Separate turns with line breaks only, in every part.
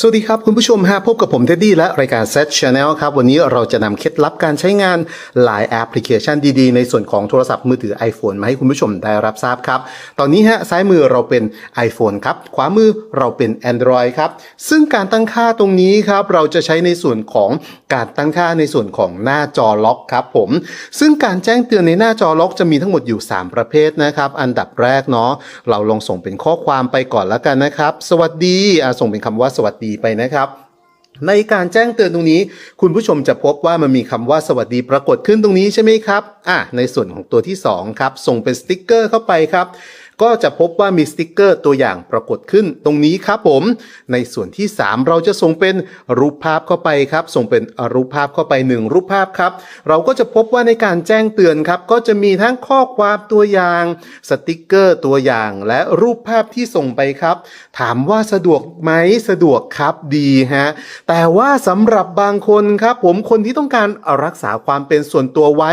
สวัสดีครับ คุณผู้ชมฮะพบกับผมเท็ดดี้และรายการ Set Channel ครับ วันนี้เราจะนำเคล็ดลับการใช้งานหลายแอปพลิเคชันดีๆ ในส่วนของโทรศัพท์มือถือ iPhone มาให้คุณผู้ชมได้รับทราบครับ ตอนนี้ฮะซ้ายมือเราเป็น iPhone ครับ ขวามือเราเป็น Android ครับ ซึ่งการตั้งค่าตรงนี้ครับ เราจะใช้ในส่วนของการตั้งค่าในส่วนของหน้าจอล็อกครับผม ซึ่งการแจ้งเตือนในหน้าจอล็อกจะมีทั้งหมดอยู่ 3 ประเภทนะครับ อันดับแรกเนาะเราลองส่งเป็นข้อความไปก่อนแล้วกันนะครับ สวัสดีส่งเป็นคำว่าสวัสดีไปนะครับ ในการแจ้งเตือนตรงนี้ คุณผู้ชมจะพบว่ามันมีคำว่าสวัสดีปรากฏขึ้นตรงนี้ใช่ไหมครับอะในส่วนของตัวที่2ครับส่งเป็นสติ๊กเกอร์เข้าไปครับ ก็จะพบว่ามีสติกเกอร์ตัวอย่างปรากฏขึ้นตรงนี้ครับผม ในส่วนที่ 3 เราจะส่งเป็นรูปภาพเข้าไปครับ ส่งเป็นรูปภาพเข้าไป 1 รูปภาพครับ เราก็จะพบว่าในการแจ้งเตือนครับ ก็จะมีทั้งข้อความตัวอย่าง สติกเกอร์ตัวอย่าง และรูปภาพที่ส่งไปครับ ถามว่าสะดวกไหมสะดวกครับดีฮะแต่ว่าสำหรับบางคนครับ ผมคนที่ต้องการรักษาความเป็นส่วนตัวไว้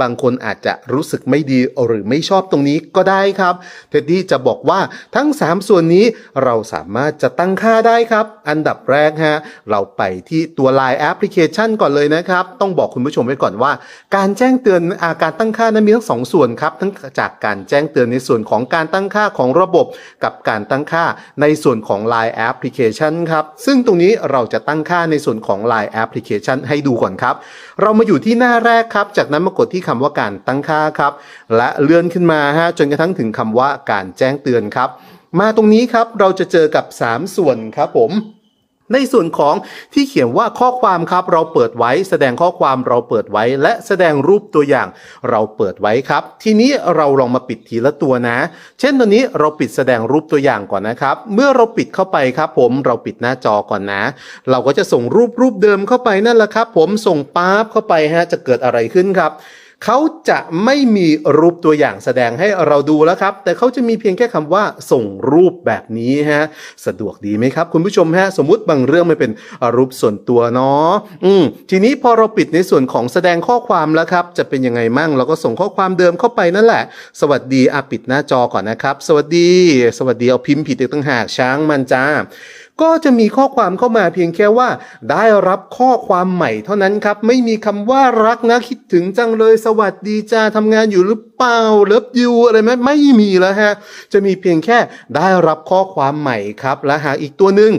บางคนอาจจะรู้สึกไม่ดีหรือไม่ชอบตรงนี้ก็ได้ครับ เท็ดดี้จะบอกว่าทั้ง 3 ส่วนนี้เราสามารถจะตั้งค่าได้ครับ อันดับแรกฮะเราไปที่ตัว Line แอปพลิเคชันก่อนเลยนะครับ ต้องบอกคุณผู้ชมไว้ก่อนว่า การแจ้งเตือนอาการตั้งค่านั้นมีทั้งสองส่วนครับ ทั้งจากการแจ้งเตือนในส่วนของการตั้งค่าของระบบ กับการตั้งค่าในส่วนของ Line แอปพลิเคชันครับ ซึ่งตรงนี้เราจะตั้งค่าในส่วนของ Line แอปพลิเคชันให้ดูก่อนครับ เรามาอยู่ที่หน้าแรกครับ จากนั้นมากดที่คำว่าการตั้งค่าครับ และเลื่อนขึ้นมาฮะจนกระทั่งถึงคำว่าการแจ้งเตือนครับ มาตรงนี้ครับเราจะเจอกับ 3 ส่วนครับผมในส่วนของที่เขียนว่าข้อความครับ เราเปิดไว้ แสดงข้อความเราเปิดไว้ และแสดงรูปตัวอย่าง เราเปิดไว้ครับ ทีนี้เราลองมาปิดทีละตัวนะ เช่นตัวนี้เราปิดแสดงรูปตัวอย่างก่อนนะครับ เมื่อเราปิดเข้าไปครับผมเราปิดหน้าจอก่อนนะ เราก็จะส่งรูปรูปเดิมเข้าไปนั่นแหละครับ ผมส่งปั๊บเข้าไปฮะจะเกิดอะไรขึ้นครับ เขาจะไม่มีรูปตัวอย่างแสดงให้เราดูแล้วครับ แต่เขาจะมีเพียงแค่คำว่าส่งรูปแบบนี้ฮะสะดวกดีไหมครับ คุณผู้ชมฮะสมมุติบางเรื่องมันเป็นรูปส่วนตัวเนาะอืมทีนี้พอเราปิดในส่วนของแสดงข้อความแล้วครับ จะเป็นยังไงมั่งเราก็ส่งข้อความเดิมเข้าไปนั่นแหละ สวัสดีอะปิดหน้าจอก่อนนะครับ สวัสดี สวัสดีเอาพิมพ์ผิดอีกต่างหากช้างมันจ้า ก็จะมีข้อความเข้ามาเพียงแค่ว่า ได้รับข้อความใหม่เท่านั้นครับ ไม่มีคำว่ารักนะคิดถึงจังเลยสวัสดีจ้าทำงานอยู่หรือเปล่าเลิฟยูอะไรไหมไม่มีแล้วฮะ จะมีเพียงแค่ได้รับข้อความใหม่ครับ และหากอีกตัวหนึ่ง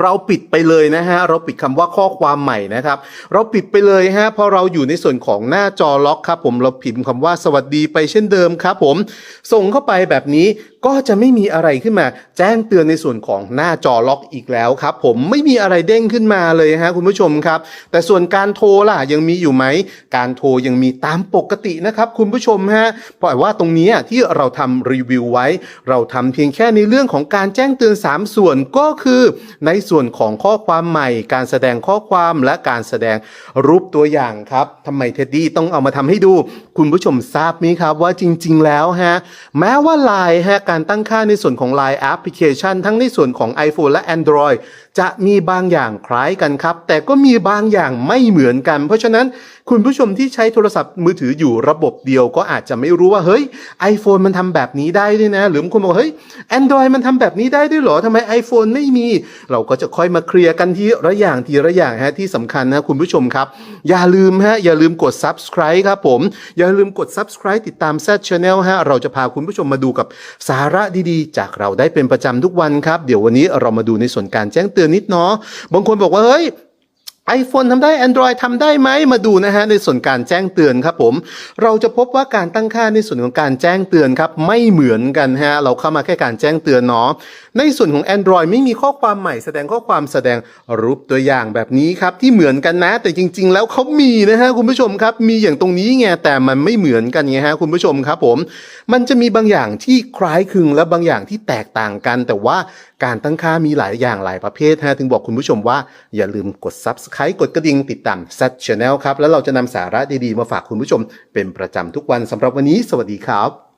เราปิดไปเลยนะฮะ เราปิดคำว่าข้อความใหม่นะครับ เราปิดไปเลยฮะพราะเราอยู่ในส่วนของหน้าจอล็อกครับผมเราพิมพ์คำว่าสวัสดีไปเช่นเดิมครับผม ส่งเข้าไปแบบนี้ ก็จะไม่มีอะไรขึ้นมาแจ้งเตือนในส่วนของหน้าจอล็อกอีกแล้วครับ ผมไม่มีอะไรเด้งขึ้นมาเลยฮะคุณผู้ชมครับ แต่ส่วนการโทรล่ะยังมีอยู่ไหม การโทรยังมีตามปกตินะครับคุณผู้ชมฮะเพราะว่าตรงนี้ที่เราทำรีวิวไว้ เราทำเพียงแค่ในเรื่องของการแจ้งเตือน 3 ส่วนก็คือในส่วนของข้อความใหม่ การแสดงข้อความและการแสดงรูปตัวอย่างครับทำไมเท็ดดี้ต้องเอามาทำให้ดู คุณผู้ชมทราบไหมครับว่าจริง ๆ แล้วฮะแม้ว่า Line ฮะการตั้งค่าในส่วนของ Line แอปพลิเคชันทั้งในส่วนของ iPhone และ Android จะมีบางอย่างคล้ายกันครับ แต่ก็มีบางอย่างไม่เหมือนกัน เพราะฉะนั้น คุณผู้ชมที่ใช้โทรศัพท์มือถืออยู่ระบบเดียวก็อาจจะไม่รู้ว่าเฮ้ย iPhone มันทำแบบนี้ได้ด้วยนะ หรือบางคนบอกเฮ้ย Android มันทำแบบนี้ได้ด้วยหรอทำไม iPhone ไม่มี เราก็จะค่อยมาเคลียร์กันทีละอย่างทีละอย่างฮะที่สำคัญนะคุณผู้ชมครับ อย่าลืมฮะอย่าลืมกด subscribe ครับผม อย่าลืมกด subscribe ติดตาม Z Channel ฮะเราจะพาคุณผู้ชมมาดูกับสาระดีๆ จากเราได้เป็นประจำทุกวันครับ เดี๋ยววันนี้เรามาดูในส่วนการแจ้งเตือนนิดเนาะบางคนบอกว่าเฮ้ย iPhone ทำได้ Android ทำได้ไหมมาดูนะฮะในส่วนการแจ้งเตือนครับผม เราจะพบว่าการตั้งค่าในส่วนของการแจ้งเตือนครับไม่เหมือนกันฮะเราเข้ามาแค่การแจ้งเตือนเนาะในส่วนของ Android ไม่มีข้อความใหม่แสดงข้อความแสดงรูปตัวอย่างแบบนี้ครับที่เหมือนกันนะ แต่จริง ๆ แล้วเขามีนะฮะคุณผู้ชมครับมีอย่างตรงนี้ไงแต่มันไม่เหมือนกันไงฮะคุณผู้ชมครับผม มันจะมีบางอย่างที่คล้ายคลึงและบางอย่างที่แตกต่างกัน แต่ว่าการตั้งค่ามีหลายอย่างหลายประเภทฮะถึงบอกคุณผู้ชมว่าอย่าลืมกด Subscribe กดกระดิ่งติดตาม Z Channel ครับ แล้วเราจะนำสาระดีๆ มาฝากคุณผู้ชมเป็นประจำทุกวันสำหรับวันนี้ สวัสดีครับ